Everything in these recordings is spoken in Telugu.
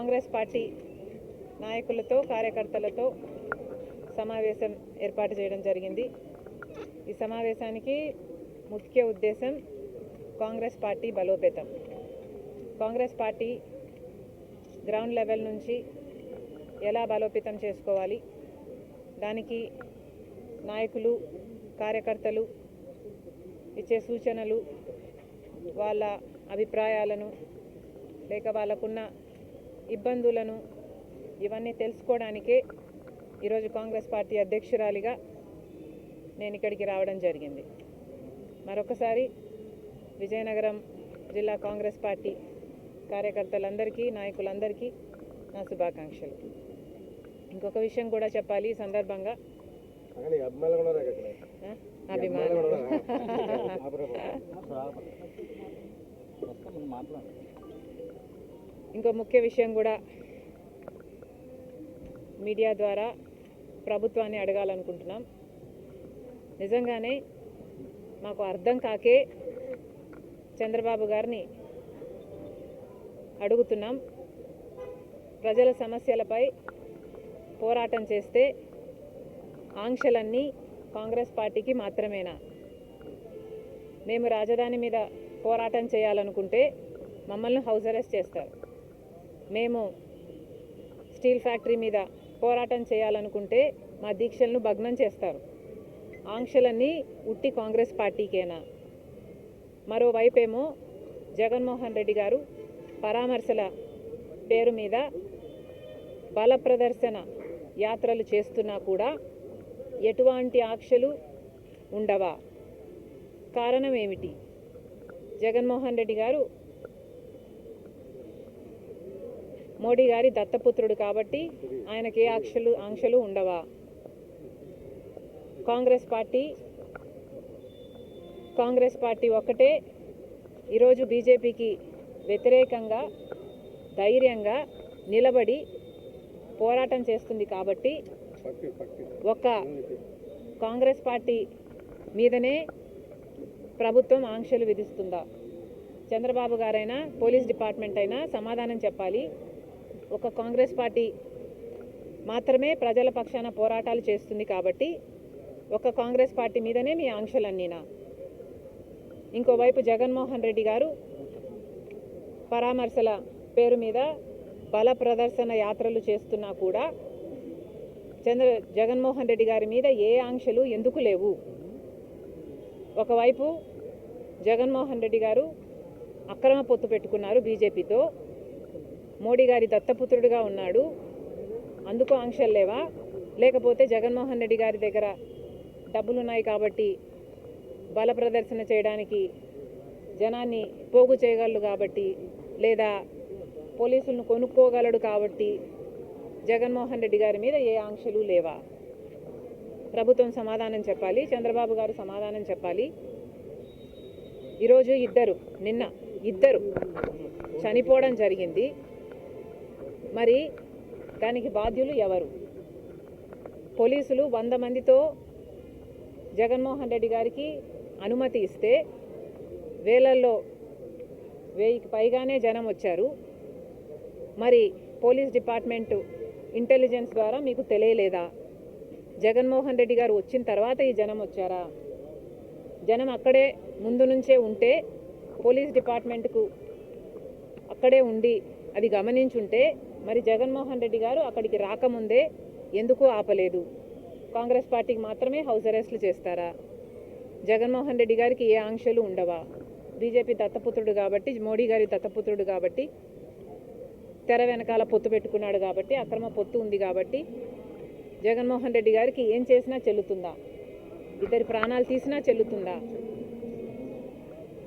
కాంగ్రెస్ పార్టీ నాయకులతో కార్యకర్తలతో సమావేశం ఏర్పాటు చేయడం జరిగింది. ఈ సమావేశానికి ముఖ్య ఉద్దేశం కాంగ్రెస్ పార్టీ బలోపేతం. కాంగ్రెస్ పార్టీ గ్రౌండ్ లెవెల్ నుంచి ఎలా బలోపేతం చేసుకోవాలి? దానికి నాయకులు కార్యకర్తలు ఇచ్చే సూచనలు వాళ్ళ అభిప్రాయాలను లేక వాళ్ళకున్న ఇబ్బందులను ఇవన్నీ తెలుసుకోవడానికే ఈరోజు కాంగ్రెస్ పార్టీ అధ్యక్షురాలిగా నేను ఇక్కడికి రావడం జరిగింది. మరొకసారి విజయనగరం జిల్లా కాంగ్రెస్ పార్టీ కార్యకర్తలందరికీ నాయకులందరికీ నా శుభాకాంక్షలు. ఇంకొక విషయం కూడా చెప్పాలి ఈ సందర్భంగా. అభిమానులు కూడా ఉన్నారు అక్కడ ఆ, అభిమానులు ఇంకో ముఖ్య విషయం కూడా మీడియా ద్వారా ప్రభుత్వాన్ని అడగాలనుకుంటున్నాం. నిజంగానే మాకు అర్థం కాకే చంద్రబాబు గారిని అడుగుతున్నాం. ప్రజల సమస్యలపై పోరాటం చేస్తే ఆంక్షలన్నీ కాంగ్రెస్ పార్టీకి మాత్రమేనా? మేము రాజధాని మీద పోరాటం చేయాలనుకుంటే మమ్మల్ని హౌస్ అరెస్ట్ చేస్తారు. మేము స్టీల్ ఫ్యాక్టరీ మీద పోరాటం చేయాలనుకుంటే మా దీక్షలను భగ్నం చేస్తారు. ఆంక్షలన్నీ ఉట్టి కాంగ్రెస్ పార్టీకేనా? మరోవైపేమో జగన్మోహన్ రెడ్డి గారు పరామర్శల పేరు మీద బల ప్రదర్శన యాత్రలు చేస్తున్నా కూడా ఎటువంటి ఆంక్షలు ఉండవా? కారణం ఏమిటి జగన్మోహన్ రెడ్డి గారు మోడీ గారి దత్తపుత్రుడు కాబట్టి ఆయనకి ఏ ఆంక్షలు ఆంక్షలు ఉండవా? కాంగ్రెస్ పార్టీ కాంగ్రెస్ పార్టీ ఒక్కటే ఈరోజు బీజేపీకి వ్యతిరేకంగా ధైర్యంగా నిలబడి పోరాటం చేస్తుంది కాబట్టి ఒక ఒక్క కాంగ్రెస్ పార్టీ మీదనే ప్రభుత్వం ఆంక్షలు విధిస్తుందా? చంద్రబాబు గారైనా పోలీస్ డిపార్ట్మెంట్ అయినా సమాధానం చెప్పాలి. ఒక కాంగ్రెస్ పార్టీ మాత్రమే ప్రజల పక్షాన పోరాటాలు చేస్తుంది కాబట్టి ఒక కాంగ్రెస్ పార్టీ మీదనే మీ ఆంక్షలన్నీనా ఇంకోవైపు జగన్మోహన్ రెడ్డి గారు పరామర్శల పేరు మీద బల ప్రదర్శన యాత్రలు చేస్తున్నా కూడా చంద్ర జగన్మోహన్ రెడ్డి గారి మీద ఏ ఆంక్షలు ఎందుకు లేవు? ఒకవైపు జగన్మోహన్ రెడ్డి గారు అక్రమ పొత్తు పెట్టుకున్నారు బీజేపీతో. మోడీ గారి దత్తపుత్రుడిగా ఉన్నాడు. అందుకు ఆంక్షలు లేవా? లేకపోతే జగన్మోహన్ రెడ్డి గారి దగ్గర డబ్బులున్నాయి కాబట్టి బల ప్రదర్శన చేయడానికి జనాన్ని పోగు చేయగలడు కాబట్టి లేదా పోలీసులను కొనుక్కోగలడు కాబట్టి జగన్మోహన్ రెడ్డి గారి మీద ఏ ఆంక్షలు లేవా? ప్రభుత్వం సమాధానం చెప్పాలి చంద్రబాబు గారు సమాధానం చెప్పాలి. ఈరోజు ఇద్దరు నిన్న ఇద్దరు చనిపోవడం జరిగింది. మరి దానికి బాధ్యులు ఎవరు? పోలీసులు వంద మందితో జగన్మోహన్ రెడ్డి గారికి అనుమతి ఇస్తే వేలల్లో వెయ్యికి పైగానే జనం వచ్చారు. మరి పోలీస్ డిపార్ట్మెంటు ఇంటెలిజెన్స్ ద్వారా మీకు తెలియలేదా? జగన్మోహన్ రెడ్డి గారు వచ్చిన తర్వాత ఈ జనం వచ్చారా? జనం అక్కడే ముందు నుంచే ఉంటే పోలీస్ డిపార్ట్మెంట్కు అక్కడే ఉండి అది గమనించుంటే మరి జగన్మోహన్ రెడ్డి గారు అక్కడికి రాకముందే ఎందుకు ఆపలేదు? కాంగ్రెస్ పార్టీకి మాత్రమే హౌస్ అరెస్ట్లు చేస్తారా? జగన్మోహన్ రెడ్డి గారికి ఏ ఆంక్షలు ఉండవా? బీజేపీ దత్తపుత్రుడు కాబట్టి మోడీ గారి దత్తపుత్రుడు కాబట్టి తెర వెనకాల పొత్తు పెట్టుకున్నాడు కాబట్టి అక్రమ పొత్తు ఉంది కాబట్టి జగన్మోహన్ రెడ్డి గారికి ఏం చేసినా చెల్లుతుందా? ఇద్దరి ప్రాణాలు తీసినా చెల్లుతుందా?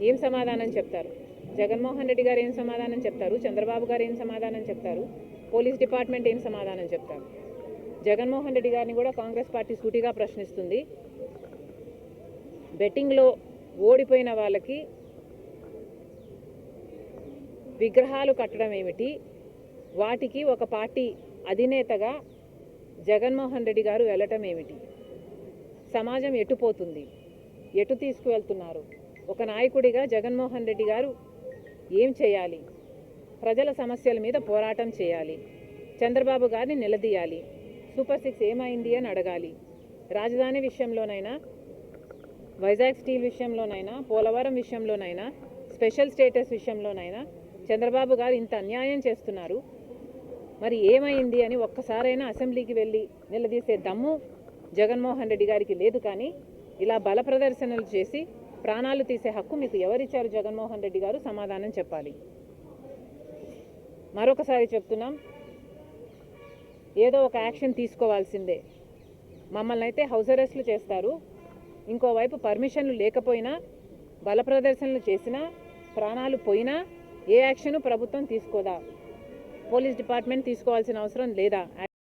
ఏం సమాధానం చెప్తారు? జగన్మోహన్ రెడ్డి గారు ఏం సమాధానం చెప్తారు? చంద్రబాబు గారు ఏం సమాధానం చెప్తారు? పోలీస్ డిపార్ట్మెంట్ ఏం సమాధానం చెప్తారు? జగన్మోహన్ రెడ్డి గారిని కూడా కాంగ్రెస్ పార్టీ సూటిగా ప్రశ్నిస్తుంది. బెట్టింగ్లో ఓడిపోయిన వాళ్ళకి విగ్రహాలు కట్టడం ఏమిటి? వాటికి ఒక పార్టీ అధినేతగా జగన్మోహన్ రెడ్డి గారు వెళ్ళటం ఏమిటి? సమాజం ఎటుపోతుంది ఎటు తీసుకువెళ్తున్నారు? ఒక నాయకుడిగా జగన్మోహన్ రెడ్డి గారు ఏం చేయాలి? ప్రజల సమస్యల మీద పోరాటం చేయాలి. చంద్రబాబు గారిని నిలదీయాలి. సూపర్ సిక్స్ ఏమైంది అని అడగాలి. రాజధాని విషయంలోనైనా వైజాగ్ స్టీల్ విషయంలోనైనా పోలవరం విషయంలోనైనా స్పెషల్ స్టేటస్ విషయంలోనైనా చంద్రబాబు గారు ఇంత అన్యాయం చేస్తున్నారు. మరి ఏమైంది అని ఒక్కసారైనా అసెంబ్లీకి వెళ్ళి నిలదీసే దమ్ము జగన్మోహన్ రెడ్డి గారికి లేదు కానీ ఇలా బల ప్రదర్శనలు చేసి ప్రాణాలు తీసే హక్కు మీకు ఎవరిచ్చారు? జగన్మోహన్ రెడ్డి గారు సమాధానం చెప్పాలి. మరొకసారి చెప్తున్నాం. ఏదో ఒక యాక్షన్ తీసుకోవాల్సిందే. మమ్మల్ని అయితే హౌస్ అరెస్ట్లు చేస్తారు. ఇంకోవైపు పర్మిషన్లు లేకపోయినా బల ప్రదర్శనలు చేసినా ప్రాణాలు పోయినా ఏ యాక్షను ప్రభుత్వం తీసుకోదా? పోలీస్ డిపార్ట్మెంట్ తీసుకోవాల్సిన అవసరం లేదా?